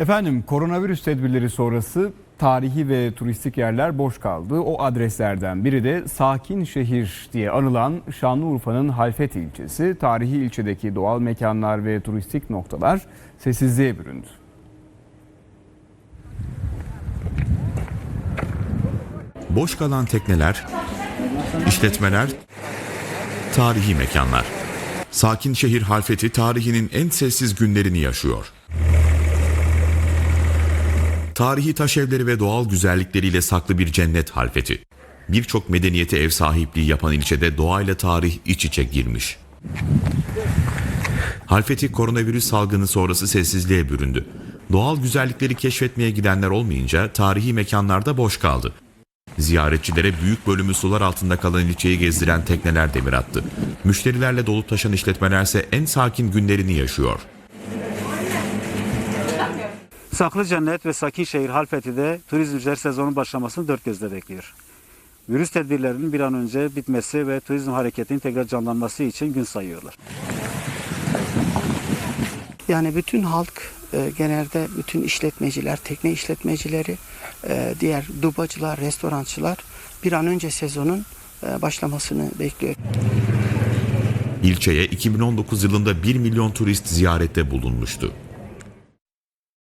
Efendim koronavirüs tedbirleri sonrası tarihi ve turistik yerler boş kaldı. O adreslerden biri de Sakin Şehir diye anılan Şanlıurfa'nın Halfet ilçesi. Tarihi ilçedeki doğal mekanlar ve turistik noktalar sessizliğe büründü. Boş kalan tekneler, işletmeler, tarihi mekanlar. Sakin şehir Halfeti tarihinin en sessiz günlerini yaşıyor. Tarihi taş evleri ve doğal güzellikleriyle saklı bir cennet Halfeti. Birçok medeniyete ev sahipliği yapan ilçede doğayla tarih iç içe girmiş. Halfeti koronavirüs salgını sonrası sessizliğe büründü. Doğal güzellikleri keşfetmeye gidenler olmayınca tarihi mekanlarda boş kaldı. Ziyaretçilere büyük bölümü sular altında kalan ilçeyi gezdiren tekneler demir attı. Müşterilerle dolup taşan işletmelerse en sakin günlerini yaşıyor. Saklı Cennet ve Sakin Şehir Halfeti'de turizmciler sezonun başlamasını dört gözle bekliyor. Virüs tedbirlerinin bir an önce bitmesi ve turizm hareketinin tekrar canlanması için gün sayıyorlar. Yani bütün halk e, genelde bütün işletmeciler, tekne işletmecileri, e, diğer dubacılar, restorançılar bir an önce sezonun e, başlamasını bekliyor. İlçeye 2019 yılında 1 milyon turist ziyarette bulunmuştu.